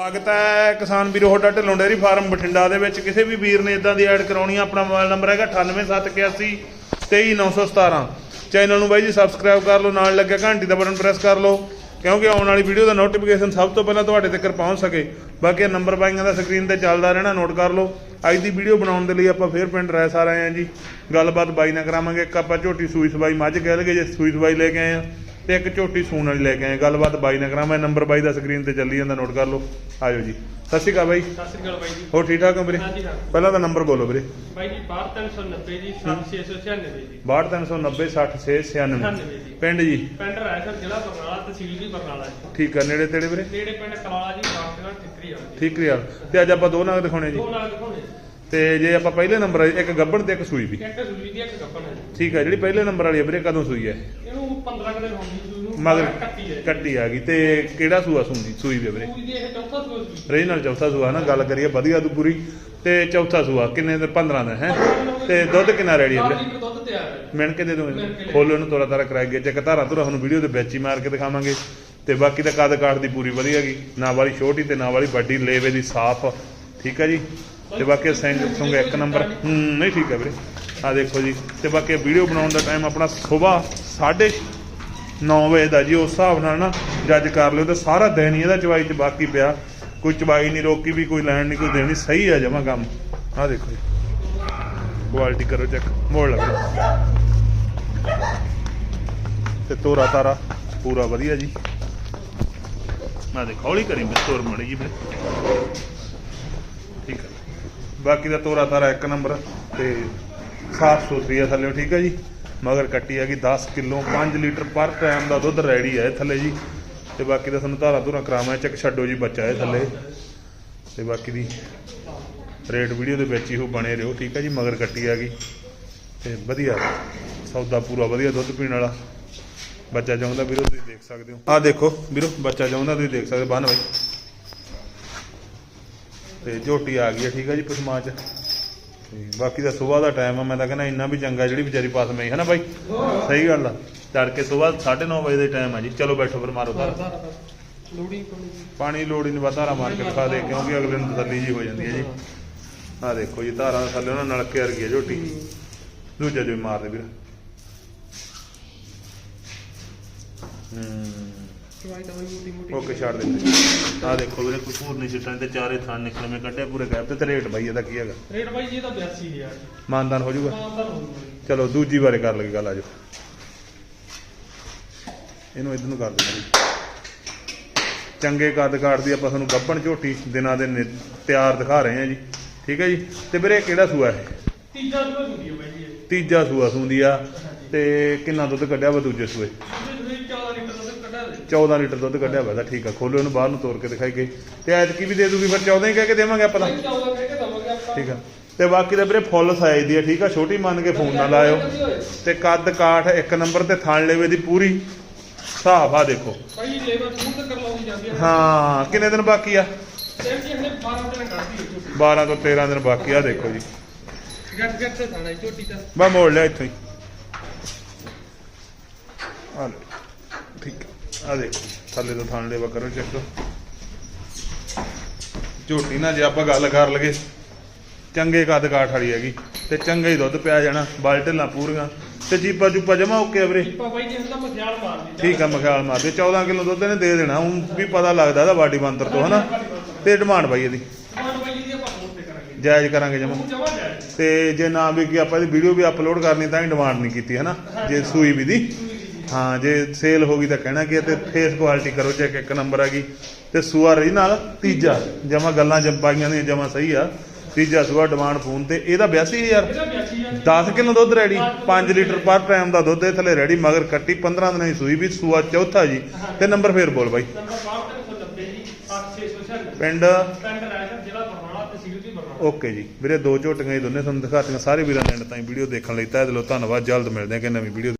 ਸਵਾਗਤ ਹੈ ਕਿਸਾਨ ਵੀਰੋ, ਤੁਹਾਡਾ ਢਿੱਲੋਂ ਡੇਅਰੀ ਫਾਰਮ ਬਠਿੰਡਾ ਦੇ ਵਿੱਚ। ਕਿਸੇ ਵੀ ਵੀਰ ਨੇ ਇਦਾਂ ਦੀ ਐਡ ਕਰਾਉਣੀ ਆ, ਆਪਣਾ ਮੋਬਾਈਲ ਨੰਬਰ ਹੈਗਾ 98781 23917 ਚੈਨਲ ਨੂੰ ਬਾਈ ਜੀ ਸਬਸਕ੍ਰਾਈਬ ਕਰ ਲਓ, ਨਾਲ ਲੱਗਿਆ ਘੰਟੀ ਦਾ ਬਟਨ ਪ੍ਰੈਸ ਕਰ ਲਓ, ਕਿਉਂਕਿ ਆਉਣ ਵਾਲੀ ਵੀਡੀਓ ਦਾ ਨੋਟੀਫਿਕੇਸ਼ਨ ਸਭ ਤੋਂ ਪਹਿਲਾਂ ਤੁਹਾਡੇ ਤੱਕ ਪਹੁੰਚ ਸਕੇ। ਬਾਕੀ ਨੰਬਰ ਬਾਈਆਂ ਦਾ ਸਕਰੀਨ ਤੇ ਚੱਲਦਾ ਰਹਿਣਾ ਨੋਟ ਕਰ ਲਓ। ਅੱਜ ਦੀ ਵੀਡੀਓ ਬਣਾਉਣ ਦੇ ਲਈ ਆਪਾਂ ਫੇਰ ਪਿੰਡ ਰੈਸ ਆ ਰਹੇ ਹਾਂ ਜੀ। ਗੱਲਬਾਤ ਬਾਈ ਨਾਲ ਕਰਾਵਾਂਗੇ। ਇੱਕ ਆਪਾਂ ਝੋਟੀ ਸੂਈ ਸਵਾਈ ਮੱਝ ਕਹਿ ਲਗੇ ਜੇ ਸੂਈ ਸਵਾਈ ਲੈ ਕੇ ਆਏ ਆ ਤੇ ਇੱਕ ਝੋਟੀ ਸੂਣ ਵਾਲੀ ਲੈ ਕੇ ਆਏ। ਗੱਲਬਾਤ ਬਾਈ ਨਾਲ ਕਰਾਵਾਂ ਨੰਬਰ ਬਾਈ ਦਾ ਸਕਰੀਨ ਤੇ ਚੱਲੀ ਜਾਂਦਾ ਨੋਟ ਕਰ ਲਓ। ਆਜੋ ਜੀ। ਸਤਿ ਸ਼੍ਰੀ ਅਕਾਲ ਬਾਈ। ਸਤਿ ਸ੍ਰੀ ਅਕਾਲ ਬਾਈ ਜੀ। ਹੋਰ ਠੀਕ ਠਾਕ ਹੋ ਵੀਰੇ? ਹਾਂਜੀ ਹਾਂ। ਪਹਿਲਾਂ ਤਾਂ ਨੰਬਰ ਬੋਲੋ ਵੀਰੇ। ਬਾਈ ਜੀ 62390 ਜੀ 7696 ਜੀ। 62390 6696 96 ਜੀ। ਪਿੰਡ ਜੀ? ਪਿੰਡ ਰਾਇਸਰ ਜ਼ਿਲ੍ਹਾ ਬਰਨਾਲਾ ਤਹਿਸੀਲ ਵੀ ਬਰਨਾਲਾ ਜੀ। ਠੀਕ ਆ। ਨੇੜੇ ਤੇੜੇ ਵੀਰੇ? ਨੇੜੇ ਪਿੰਡ ਕਲਾਲਾ ਜੀ ਰਾਮਗੜ੍ਹ ਠਿਕਰੀ ਆ ਜੀ। ਠੀਕ ਰਿਆਲ ਤੇ ਅੱਜ ਆਪਾਂ ਦੋ ਨਾਗ ਦਿਖਾਉਣੇ ਜੀ। ਦੋ ਨਾਲ ਦਿਖਾਉਣੇ ਤੇ ਜੇ ਆਪਾਂ ਪਹਿਲੇ ਨੰਬਰ ਇੱਕ ਗੱਬੜ ਤੇ ਇੱਕ ਸੂਈ ਵੀ। ਇੱਕ ਸੂਈ ਦੀ ਇੱਕ ਗੱਪਨ ਹੈ। ਠੀਕ ਆ। ਜਿਹੜੀ ਪਹਿਲੇ ਨੰਬਰ ਵਾਲੀ ਆ ਵੀਰੇ ਕਦੋਂ ਸੂਈ ਹੈ? 15 ਕੁ ਦਿਨ ਹੋ ਗਏ ਸੂਈ ਨੂੰ ਮਗਰ ਕੱਟੀ ਹੈ। ਆ ਗਈ। ਤੇ ਕਿਹੜਾ ਸੂਆ ਸੂਈ ਵੀਰੇ? ਸੂਈ ਦੀ ਇਹ ਚੌਥਾ ਸੂਈ ਰੇ ਨਾਲ ਚੌਥਾ ਸੂਆ ਨਾ ਗੱਲ ਕਰੀਏ ਵਧੀਆ ਤੂੰ ਪੂਰੀ। ਤੇ ਚੌਥਾ ਸੂਆ ਕਿੰਨੇ ਦੇ 15 ਦਾ ਹੈ? ਤੇ ਦੁੱਧ ਕਿੰਨਾ ਰੈਡੀ ਆ 4 ਵੀਰੇ ਲੀਟਰ ਦੁੱਧ ਤਿਆਰ ਹੈ। ਮਿਣ ਕੇ ਦੇ ਦੋ। ਖੋਲੋ ਇਹਨੂੰ ਤੋਰਾ ਤਾਰਾ ਕਰਾਈ ਗਿਆ। ਚੱਕ ਧਾਰਾ ਧੁਰਾ ਤੁਹਾਨੂੰ ਵੀਡੀਓ ਦੇ ਵਿੱਚ ਹੀ ਮਾਰ ਕੇ ਦਿਖਾਵਾਂਗੇ। ਤੇ ਬਾਕੀ ਤਾਂ ਕੱਦ ਕਾਠ ਦੀ ਪੂਰੀ ਵਧੀਆ ਗਈ ਨਾ ਵਾਲੀ ਛੋਟੀ ਤੇ ਨਾ ਵਾਲੀ ਵੱਡੀ ਲੇਵੇ ਦੀ ਸਾਫ਼। ਠੀਕ ਆ ਜੀ? ਤੇ ਬਾਕੀ ਸਿੰਘ ਸੁੰਗ ਇੱਕ ਨੰਬਰ। ਹੂੰ ਨਹੀਂ ਠੀਕ ਆ ਵੀਰੇ। ਆ ਦੇਖੋ ਜੀ। ਤੇ ਬਾਕੀ ਵੀਡੀਓ ਬਣਾਉਣ ਦਾ ਟਾਈਮ ਆਪਣਾ ਸਵੇਰ 9 ਵਜੇ ਦਾ ਜੀ ਉਸ ਹਿਸਾਬ ਨਾਲ ਨਾ ਜੱਜ ਕਰ ਲਿਓ ਤੇ ਸਾਰਾ ਦਿਨ ਹੀ ਇਹਦਾ ਚਵਾਈ ਚ ਬਾਕੀ ਪਿਆ। ਕੋਈ ਚਵਾਈ ਨਹੀਂ ਰੋਕੀ ਵੀ ਕੋਈ ਲੈਣ ਨਹੀਂ ਕੋਈ ਦੇਣੀ ਸਹੀ ਆ ਜਮਾ ਕੰਮ। ਆ ਦੇਖੋ ਜੀ। ਕੁਆਲਿਟੀ ਕਰੋ ਚੈੱਕ ਮੋੜ ਲੱਗਦਾ ਤੇ ਤੋਰਾ ਤਾਰਾ ਪੂਰਾ ਵਧੀਆ ਜੀ। ਮੈਂ ਦੇਖ ਹੌਲੀ ਕਰੀ ਮੈਂ ਤੋਰ ਮੜੀ ਜੀ ਵੀਰੇ। ਹੈ ਬਾਕੀ ਦਾ ਤੋਰਾ ਤਾਰਾ ਇੱਕ ਨੰਬਰ ਤੇ ਸਾਫ਼ ਸੁਥਰੀ ਆ ਥੱਲੇ, ਠੀਕ ਹੈ ਜੀ? ਮਗਰ ਕੱਟੀ ਹੈਗੀ 10 ਕਿਲੋ 5 ਲੀਟਰ ਪਰ ਟਾਈਮ ਦਾ ਦੁੱਧ ਰੈਡੀ ਹੈ ਥੱਲੇ ਜੀ। ਤੇ ਬਾਕੀ ਦਾ ਤੁਹਾਨੂੰ ਧਾਰਾ ਧੁਰਾ ਕਰਾਵਾਂ ਚੱਕ ਛੱਡੋ ਜੀ ਬੱਚਾ ਹੈ ਥੱਲੇ। ਤੇ ਬਾਕੀ ਦੀ ਰੇਟ ਵੀਡੀਓ ਦੇ ਵਿੱਚ ਹੀ ਉਹ ਬਣੇ ਰਹੋ, ਠੀਕ ਹੈ ਜੀ? ਮਗਰ ਕੱਟੀ ਹੈਗੀ ਤੇ ਵਧੀਆ, ਸੌਦਾ ਪੂਰਾ ਵਧੀਆ ਦੁੱਧ ਪੀਣ ਵਾਲਾ। ਬੱਚਾ ਚਾਹੁੰਦਾ ਵੀਰੋ ਤੁਸੀਂ ਦੇਖ ਸਕਦੇ ਹੋ। ਆਹ ਦੇਖੋ ਵੀਰੋ, ਬੱਚਾ ਚਾਹੁੰਦਾ ਤੁਸੀਂ ਦੇਖ ਸਕਦੇ ਬੰਨ ਬਾਈ ਤੇ ਝੋਟੀ ਆ ਗਈ ਹੈ, ਠੀਕ ਹੈ ਜੀ ਪਸਮਾ ਚ। ਤੇ ਬਾਕੀ ਦਾ ਸਵੇਰ ਦਾ ਟਾਈਮ ਆ, ਮੈਂ ਤਾਂ ਕਹਿੰਦਾ ਇੰਨਾ ਵੀ ਚੰਗਾ ਜਿਹੜੀ ਵਿਚਾਰੀ ਪਾਸ ਮਈ ਹੈ ਨਾ ਬਾਈ? ਸਹੀ ਗੱਲ ਆ। ਚੜ ਕੇ ਸਵੇਰ 9:30 ਵਜੇ ਦੇ ਟਾਈਮ ਆ ਜੀ। ਚਲੋ ਬੈਠੋ ਫਿਰ ਮਾਰੋ ਤਾਰਾ ਲੋੜੀ ਪਾਣੀ ਜੀ। ਨੂੰ ਲੋੜ ਧਾਰਾ ਮਾਰ ਕੇ ਦਿਖਾ ਦੇ, ਕਿਉਂਕਿ ਅਗਲੇ ਨੂੰ ਤਸੱਲੀ ਜੀ ਹੋ ਜਾਂਦੀ ਹੈ ਜੀ। ਆਹ ਦੇਖੋ ਜੀ, ਧਾਰਾ ਥੱਲੇ ਉਹਨਾਂ ਨਲਕੇ ਵਰਗੀ ਹੈ ਝੋਟੀ। ਦੂਜਾ ਜੋ ਮਾਰ ਦੇ ਵੀਰ। ਹੂੰ। ਚਵਾਈ ਤਾਂ ਬਾਈ ਮੋਟੀ ਮੋਟੀ ਓਕੇ ਛੱਡ ਦੇ ਆਹ ਦੇਖੋ ਵੀਰੇ ਕੋਈ ਹੋਰ ਨਹੀਂ ਸਿੱਟਾਂ ਤੇ ਚਾਰੇ ਥਾਂ ਨਿਕਲੇ ਮੈਂ ਕੱਢਿਆ ਪੂਰੇ ਗੈਪ ਤੇ ਤੇ ਰੇਟ ਬਾਈ ਇਹਦਾ ਕੀ ਹੈਗਾ? ਰੇਟ ਬਾਈ ਜੀ ਇਹਦਾ 82 ਹਜ਼ਾਰ। ਮਾਨਦਾਨ ਹੋ ਜਾਊਗਾ। ਚਲੋ ਦੂਜੀ ਬਾਰੇ ਕਰ ਲਗੇ ਗੱਲ ਆਜੋ। ਇਹਨੂੰ ਇਧਰ ਨੂੰ ਕਰ ਦਿੰਦੇ ਚੰਗੇ ਕੱਦ ਕਾਠ ਦੀ ਆਪਾਂ ਤੁਹਾਨੂੰ ਗੱਬਣ ਝੋਟੀ ਦਿਨਾਂ ਦੇ ਤਿਆਰ ਦਿਖਾ ਰਹੇ ਹਾਂ ਜੀ। ਠੀਕ ਹੈ ਜੀ? ਤੇ ਵੀਰੇ ਕਿਹੜਾ ਸੂਆ ਹੈ? ਤੀਜਾ ਸੂਆ ਹੁੰਦੀ ਹੈ ਬਾਈ ਜੀ। ਤੀਜਾ ਸੂਆ ਸੂੰਦੀ ਆ। ਤੇ ਕਿੰਨਾ ਦੁੱਧ ਕੱਢਿਆ ਵਾ ਦੂਜੇ ਸੂਏ ਇਹਦੇ ਵਿੱਚ 14 ਲੀਟਰ ਦੁੱਧ ਕੱਢਿਆ ਦੇ 14 ਲੀਟਰ ਦੁੱਧ ਕੱਢਿਆ ਵਾ ਤਾਂ ਠੀਕ ਆ ਖੋਲੋ ਇਹਨੂੰ ਬਾਹਰ ਨੂੰ ਤੋੜ ਕੇ ਦਿਖਾਈਏ ਤੇ ਐਤਕੀ ਵੀ ਦੇ ਦੂਗੀ ਫਿਰ 14 ਹੀ ਕਹਿ ਕੇ ਦੇਵਾਂਗੇ ਆਪਾਂ ਤਾਂ। ਬਾਈ 14 ਕਹਿ ਕੇ ਦਵਾਂਗੇ ਆਪਾਂ। ਠੀਕ ਆ। ਤੇ ਬਾਕੀ ਤਾਂ ਵੀਰੇ ਫੁੱਲ ਸਾਈਜ਼ ਦੀ ਆ ਠੀਕ ਆ ਛੋਟੀ ਮੰਨ ਕੇ ਫੋਨ ਨਾ ਲਾਇਓ। ਤੇ ਕੱਦ ਕਾਠ ਇੱਕ ਨੰਬਰ ਤੇ ਥਣ ਲੇਵੇ ਦੀ ਪੂਰੀ ਹਿਸਾਬ ਆ ਦੇਖੋ। ਭਾਈ ਲੇਬਰ ਫੂਡ ਤੇ ਕਰਲਾਉਣੀ ਜਾਂਦੀ ਹੈ ਹਾਂ ਕਿੰਨੇ ਦਿਨ ਬਾਕੀ ਆ? ਤੇ ਜੀ ਹਲੇ 12 ਦਿਨ ਕੱਢਦੀ ਹੈ ਝੋਟੀ। 12 ਤੋਂ 13 ਦਿਨ ਬਾਕੀ ਆ ਦੇਖੋ ਜੀ। ਗੱਟ ਗੱਟ ਤੇ ਥਾਣਾ ਝੋਟੀ ਤਾਂ ਬਾ ਮੋੜ ਲਿਆ ਇੱਥੋਂ ਹੀ। ਆ ਲਓ। ਆ ਦੇਖੋ ਥੱਲੇ ਤੋਂ ਥਣ ਲੇਵਾ ਕਰੋ ਚੈੱਕ ਝੋਟੀ ਨਾ ਜੇ ਆਪਾਂ ਗੱਲ ਕਰ ਲਗੇ ਚੰਗੇ ਕੱਦ ਕਾਠ ਵਾਲੀ ਹੈਗੀ ਤੇ ਚੰਗਾ ਹੀ ਦੁੱਧ ਪਿਆ ਜਾਣਾ ਬਾਲਟਲਾਂ ਪੂਰੀਆਂ ਤੇ ਜੀਪਾ ਜੂਪਾ ਜਮਾ ਓਕੇ ਵੀਰੇ। ਪਾ ਬਾਈ ਜੀ ਹੰਦਾ ਮਖਿਆਲ ਮਾਰਦੀ ਠੀਕ ਆ ਮਖਿਆਲ ਮਾਰਦੇ 14 ਕਿਲੋ ਦੁੱਧ ਇਹਨੇ ਦੇ ਦੇਣਾ ਹੁਣ ਵੀ ਪਤਾ ਲੱਗਦਾ ਇਹਦਾ ਬਾਡੀ ਬੰਤਰ ਤੋਂ ਹਨਾ? ਤੇ ਡਿਮਾਂਡ ਬਾਈ ਇਹਦੀ। ਦੀ ਜਾਇਜ਼ ਕਰਾਂਗੇ ਜਮਾ। ਉਹ ਤੇ ਜੇ ਨਾ ਵੀ ਕਿ ਆਪਾਂ ਇਹਦੀ ਵੀਡੀਓ ਵੀ ਅਪਲੋਡ ਕਰਨੀ ਤਾਂ ਹੀ ਡਿਮਾਂਡ ਨਹੀਂ ਕੀਤੀ ਹਨਾ? ਜੇ ਸੂਈ ਵੀ ਦੀ। ਹਾਂ ਜੇ ਸੇਲ ਹੋ ਗਈ ਤਾਂ ਕਹਿਣਾ ਕੀ ਹੈ ਤੇ ਫੇਸ ਕੁਆਲਿਟੀ ਕਰੋ ਚੈੱਕ ਇੱਕ ਨੰਬਰ ਹੈਗੀ ਤੇ ਸੂਆ ਰਹੀ ਨਾਲ ਤੀਜਾ ਜਮਾ ਗੱਲਾਂ ਜੰਪਾਈਆਂ ਦੀਆਂ ਜਮਾ ਸਹੀ ਆ। ਤੀਜਾ ਸੂਆ ਡਿਮਾਂਡ ਫੋਨ ਤੇ ਇਹਦਾ 82000 ਇਹਦਾ 82 ਹੈ 10 ਕਿਲੋ ਦੁੱਧ ਰੈਡੀ 5 ਲੀਟਰ ਪਰ ਟਾਈਮ ਦਾ ਦੁੱਧ ਇਹ ਥੱਲੇ ਰੈਡੀ ਮਗਰ ਕੱਟੀ 15 ਦਿਨਾਂ ਦੀ ਸੂਈ ਵੀ ਸੂਆ ਚੌਥਾ ਜੀ। ਤੇ ਨੰਬਰ ਫੇਰ ਬੋਲ ਬਾਈ। ਨੰਬਰ 62390 ਜੀ 8696 ਪਿੰਡ? ਓਕੇ ਜੀ। ਵੀਰੇ ਦੋ ਝੋਟੀਆਂ ਹੀ ਦੋਨੇ ਤੁਹਾਨੂੰ ਦਿਖਾਤੀਆਂ ਸਾਰੇ ਵੀਰਾਂ ਨੇ ਤਾਈਂ ਵੀਡੀਓ ਦੇਖਣ ਲਈ ਤਹਿ ਦਿਲੋਂ ਧੰਨਵਾਦ। ਜਲਦ ਮਿਲਦੇ ਹਾਂ ਕਿ ਨਵੀਂ ਵੀਡੀਓ